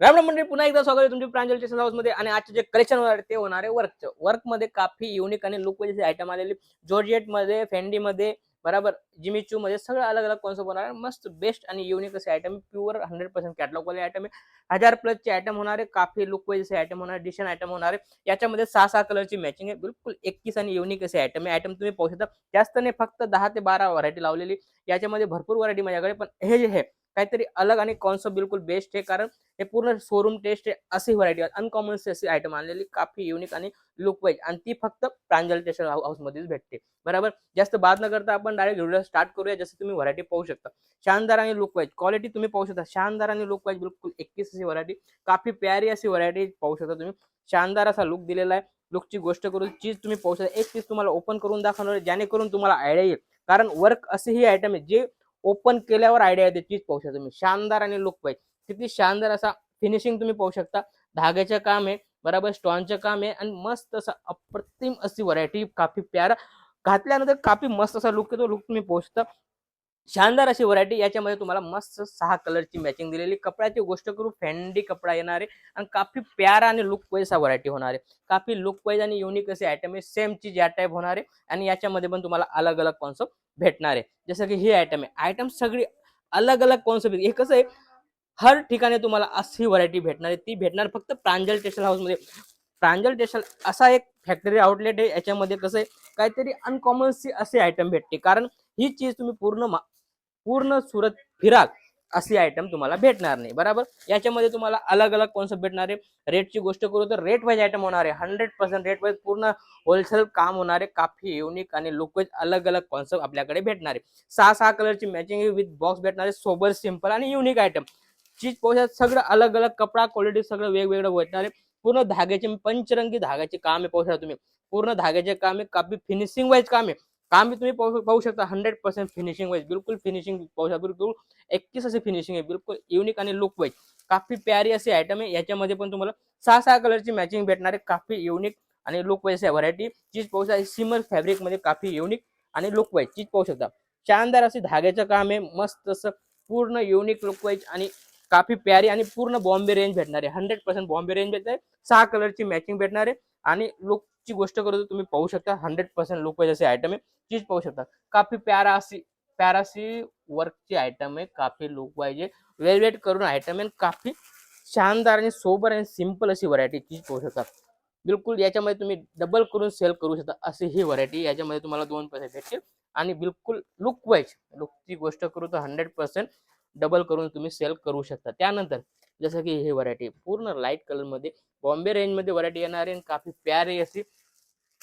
राम मंडळी पुन्हा एकदा स्वागत आहे तुमच्या प्रांजल टेक्सटाईल हाऊसमध्ये आणि आजचे जे कलेक्शन होणार आहे ते होणार आहे वर्कचं वर्कमध्ये काफी युनिक आणि लुकमध्ये आयटम आलेली जॉर्जेटमध्ये फेंडी मध्ये बराबर जिमीचू मध्ये सगळं अलग अलग कॉन्सेप्ट होणार आहे? मस्त बेस्ट आणि युनिक असे item pure hundred percent catalogue वाले आयटम आहे. हजार प्लसचे आयटम होणार आहे. काफी लुक वाईज आयटम होणार डिशन आयटम होणार आहे. याच्यामध्ये सहा सहा कलरची मॅचिंग आहे. बिलकुल एकतीस आणि युनिक असे आयटम आहे. आयटम तुम्ही पाहू शकता. जास्त नाही फक्त दहा ते बारा व्हरायटी लावलेली. याच्यामध्ये भरपूर व्हरायटी माझ्याकडे पण हे जे आहे काहीतरी अलग आणि कॉन्सेप्ट बिलकुल बेस्ट आहे. कारण हे पूर्ण शोरूम टेस्ट आहे अशी व्हरायटी अनकॉमन अशी आयटम आणलेली काफी युनिक आणि लुक वाईज आणि ती फक्त प्रांजल टेक्सटाईल हाऊसमध्येच भेटते. बरोबर? जास्त बाद न करता आपण डायरेक्ट व्हिडिओ स्टार्ट करूया. जसं तुम्ही व्हरायटी पाहू शकता. शानदार आणि लुक वाईज क्वालिटी तुम्ही पाहू शकता. शानदार आणि लुक वाईज बिलकुल एकवीस अशी व्हरायटी काफी प्यारी अशी व्हरायटी पाहू शकता तुम्ही. शानदार असा लुक दिलेला आहे. लुकची गोष्ट करून चीज तुम्ही पाहू शकता. एक पीस तुम्हाला ओपन करून दाखवणार जेणेकरून तुम्हाला आयडिया येईल. कारण वर्क असे ही आयटम आहे जे ओपन केल्यावर आयडिया येते तीच पाहू शकता तुम्ही. शानदार आणि लुक पाहिजे. किती शानदार असा फिनिशिंग तुम्ही पाहू शकता. धाग्याचं काम आहे बराबर स्टॉनचं काम आहे आणि मस्त असा अप्रतिम अशी व्हरायटी काफी प्यारा. घातल्यानंतर काफी मस्त असा लुक येतो. लुक तुम्ही पोहोचता शानदार अशी व्हरायटी याच्यामध्ये तुम्हाला मस्त सहा कलरची मॅचिंग दिलेली. कपड्याची गोष्ट करू फॅन्डी कपडा येणार आहे आणि काफी प्यारा आणि लुक वाईज हा व्हरायटी होणार. आहे काफी लुक वाईज आणि युनिक असे आयटम आहे. सेम चीज या टाईप होणार आहे आणि याच्यामध्ये पण तुम्हाला अलग अलग कॉन्सेप्ट भेटणार. आहे जसं की ही आयटम आहे. आयटम सगळी अलग अलग कॉन्सेप्ट हे कसं आहे हर ठिकाणी तुम्हाला अशी व्हरायटी भेटणार. आहे ती भेटणार फक्त प्रांजल टेक्सटाईल हाऊसमध्ये प्रांजल टेक्सटाईल असा एक फॅक्टरी आउटलेट आहे. याच्यामध्ये कसं आहे काहीतरी अनकॉमन असे आयटम भेटते. कारण ही चीज तुम्ही पूर्ण मा- पूर्ण सुरत फिराल अशी आयटम तुम्हाला भेटणार नाही. बरोबर? याच्यामध्ये तुम्हाला अलग अलग कॉन्सेप्ट भेटणार आहे. रेटची गोष्ट करू तर रेट वाईज आयटम होणार आहे. हंड्रेड पर्सेंट रेट वाईज पूर्ण होलसेल काम होणार आहे. काफी युनिक आणि लुक अलग अलग कॉन्सेप्ट आपल्याकडे भेटणार आहे. सहा सहा कलरची मॅचिंग विथ बॉक्स भेटणार आहे. सोबर सिंपल आणि युनिक आयटम चीज पोशाख सगळं अलग अलग कपडा क्वालिटी सगळं वेगवेगळं भेटणार आहे. पूर्ण धाग्याचे पंचरंगी धाग्याचे काम आहे पाहू तुम्ही. पूर्ण धाग्याचे काम आहे. काफी फिनिशिंग वाईज काम आहे. काम भी तुम्ही पाहू पाहू शकता. हंड्रेड पर्सेंट फिनिशिंग वाईज बिलकुल फिनिशिंग पाहू शकता. बिलकुल एकतीस असे फिनिशिंग आहे. बिलकुल युनिक आणि लुक वाईज काफी प्यारी अशी आयटम आहे. याच्यामध्ये पण तुम्हाला सहा सहा कलरची मॅचिंग भेटणार आहे. काफी युनिक आणि लुक वाईज आहे. व्हरायटी चीज पाहू शकता. सिमर फॅब्रिकमध्ये काफी युनिक आणि लुक वाईज चीज पाहू शकता. शानदार असे धाग्याचं काम आहे. मस्त असं पूर्ण युनिक लुक वाईज आणि काफी प्यारी आणि पूर्ण बॉम्बे रेंज भेटणार आहे. हंड्रेड पर्सेंट बॉम्बे रेंज भेटत आहे सहा कलरची मॅचिंग भेटणार आहे. आणि ची गोष्ट करू तर तुम्ही पाहू शकता hundred percent look wise item आहे चीज पाहू शकता काफी प्यारा अशी प्यारा अशी वर्कची आयटम आहे काफी लुक वाईज आहे वेलवेट करून आयटम आहे काफी शानदार आणि सोबर आणि सिंपल अशी व्हरायटी चीज पाहू शकता बिलकुल याच्यामध्ये तुम्ही डबल करून सेल करू शकता अशी ही व्हरायटी याच्यामध्ये तुम्हाला दोन पैसे भेटतील आणि बिलकुल लुक वाईज लुकची गोष्ट करू तर हंड्रेड पर्सेंट डबल करून तुम्ही सेल करू शकता. त्यानंतर जसं की हे व्हरायटी पूर्ण लाइट कलरमध्ये बॉम्बे रेंजमध्ये व्हरायटी येणार आहे आणि काफी प्यारी अशी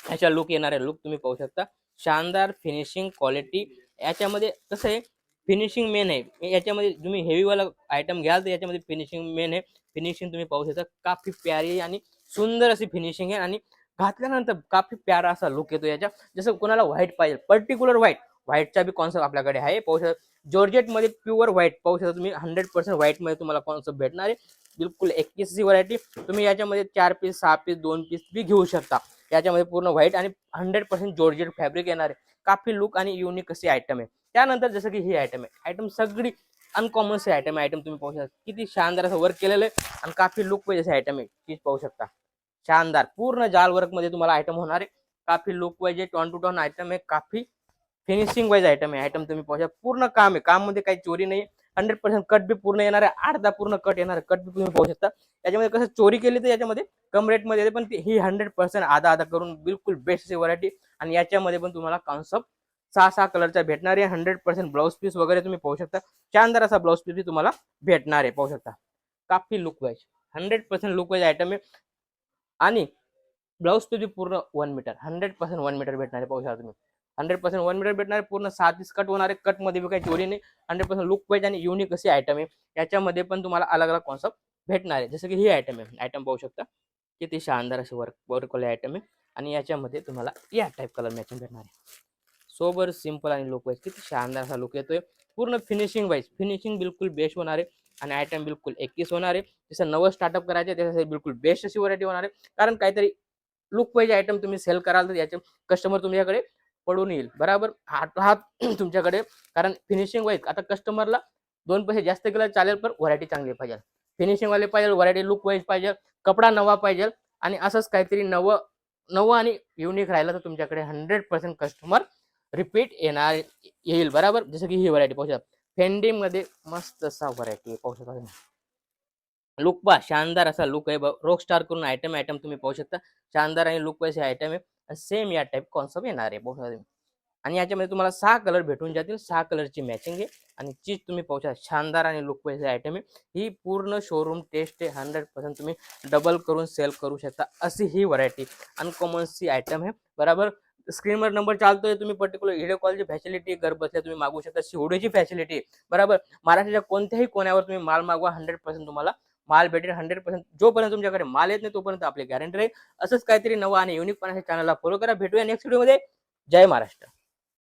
ह्याचा लुक येणार आहे लुक तुम्ही पाहू शकता. शानदार फिनिशिंग क्वालिटी याच्यामध्ये कसं आहे फिनिशिंग मेन आहे. याच्यामध्ये तुम्ही हेवीवाला आयटम घ्याल तर याच्यामध्ये फिनिशिंग मेन आहे. फिनिशिंग तुम्ही पाहू शकता. काफी प्यारी आणि सुंदर अशी फिनिशिंग आहे. आणि घातल्यानंतर काफी प्यारा असा लुक येतो याच्या. जसं कोणाला व्हाईट पाहिजे पर्टिक्युलर व्हाईट व्हाईटचा बी कॉन्सेप्ट आपल्याकडे आहे. पाहू शकता. जॉर्जेटमध्ये प्युअर व्हाईट पाहू शकता तुम्ही. हंड्रेड पर्सेंट व्हाईटमध्ये तुम्हाला कॉन्सेप्ट भेटणार आहे. बिलकुल एकवीसची व्हरायटी तुम्ही याच्यामध्ये चार पीस सहा पीस दोन पीस बी घेऊ शकता. याच्यामध्ये पूर्ण व्हाईट आणि हंड्रेड पर्सेंट जॉर्जेट फॅब्रिक येणार आहे. काफी लुक आणि युनिक अशी आयटम आहे. त्यानंतर जसं की ही आयटम आहे. आयटम सगळी अनकॉमन सी आयटम आहे. आयटम तुम्ही पाहू शकता. किती शानदार असं वर्क केलेलं आहे आणि काफी लुक वाईज असे आयटम आहे. तीच पाहू शकता. शानदार. पूर्ण जाल वर्कमध्ये तुम्हाला आयटम होणार आहे. काफी लुक वाईज आहे. टॉन टू टॉन आयटम आहे. काफी फिनिशिंग वाईज आयटम आहे. आयटम तुम्ही पाहू शकता. पूर्ण काम आहे. काममध्ये काही चोरी नाही हंड्रेड पर्सेंट कट बी पूर्ण येणार आहे अर्धा पूर्ण कट येणार आहे कट बी तुम्ही पाहू शकता. याच्यामध्ये कसं चोरी केली तर याच्यामध्ये कम रेटमध्ये येते पण ती- ही हंड्रेड पर्सेंट आधा आधा करून बिलकुल बेस्ट अशी व्हरायटी आणि याच्यामध्ये पण तुम्हाला कॉन्सेप्ट सहा सहा कलरचा भेटणार आहे. हंड्रेड पर्सेंट ब्लाऊज पीस वगैरे तुम्ही पाहू शकता. शानदार असा ब्लाऊज पीस बी तुम्हाला भेटणार आहे पाहू शकता. काफी look wise hundred percent look wise item आहे. आणि ब्लाऊज पीस बी पूर्ण one metre hundred percent one metre भेटणार आहे पाहू शकता तुम्ही. हंड्रेड पर्सेंट वन मीटर भेटणार पूर्ण सात पीस कट होणार आहे. कटमध्ये बी काही चोरी नाही. हंड्रेड पर्सेंट लुक वाईज आणि युनिक अशी आयटम आहे. याच्यामध्ये पण तुम्हाला अलग अलग कॉन्सेप्ट भेटणार आहे. जसं की ही आयटम आहे. आयटम पाहू शकता. किती शानदार अशी वर्क वर्कवाले आयटम आहे. आणि याच्यामध्ये तुम्हाला या टाईप कलर मॅचिंग भेटणार आहे. सोबर सिंपल आणि लुक वाईज किती शानदार असा लुक येतोय. पूर्ण फिनिशिंग वाईज फिनिशिंग बिलकुल बेस्ट होणार आहे. आणि आयटम बिलकुल एकवीस होणार आहे. जसं नवं स्टार्टअप करायचं आहे त्याच्यासाठी बिलकुल बेस्ट अशी व्हरायटी होणार आहे. कारण काहीतरी लुक वाईज आयटम तुम्ही सेल कराल तर याचे कस्टमर तुमच्याकडे पडून येईल. बराबर? हात हात तुमच्याकडे. कारण फिनिशिंग वाईज आता कस्टमरला दोन पैसे जास्त केलं चालेल पण व्हरायटी चांगली पाहिजे. फिनिशिंग वाले पाहिजे व्हरायटी लुक वाईज पाहिजे कपडा नवा पाहिजे आणि असंच काहीतरी नवं नवं आणि युनिक राहिलं तर तुमच्याकडे हंड्रेड पर्सेंट कस्टमर रिपीट येणार येईल. बरोबर? जसं की ही व्हरायटी पाहू शकता. फेंडिंगमध्ये मस्त असा व्हरायटी पाहू शकता लुक पा शानदार असा लुक आहे. रोक स्टार करून आयटम आयटम तुम्ही पाहू शकता. शानदार आणि लुक वाईज आयटम आहे. सेम या टाईप कॉन्सेप्ट येणार आहे. पाहू आणि याच्यामध्ये तुम्हाला सहा कलर भेटून जातील. सहा कलरची मॅचिंग आहे. आणि चीज तुम्ही पाहू शकता. शानदार आणि लुक आयटम आहे. ही पूर्ण शोरूम टेस्ट आहे. हंड्रेड पर्सेंट तुम्ही डबल करून सेल करू शकता. अशी ही व्हरायटी अनकॉमनची आयटम आहे. बरोबर? स्क्रीनवर नंबर चालतोय. तुम्ही पर्टिक्युलर व्हिडिओ कॉलची फॅसिलिटी घर बसल्या तुम्ही मागू शकता. शिवडीची फॅसिलिटी बरोबर? महाराष्ट्राच्या कोणत्याही कोण्यावर तुम्ही माल मागवा. हंड्रेड पर्सेंट तुम्हाला माल भेटेल हंड्रेड पर्सेंट जोपर्यंत तुमच्याकडे माल येत नाही तोपर्यंत आपली गॅरंटी राहील. असंच काहीतरी नवं आणि युनिक पण चॅनलला फॉलो करा. भेटूया नेक्स्ट व्हिडिओमध्ये जय महाराष्ट्र.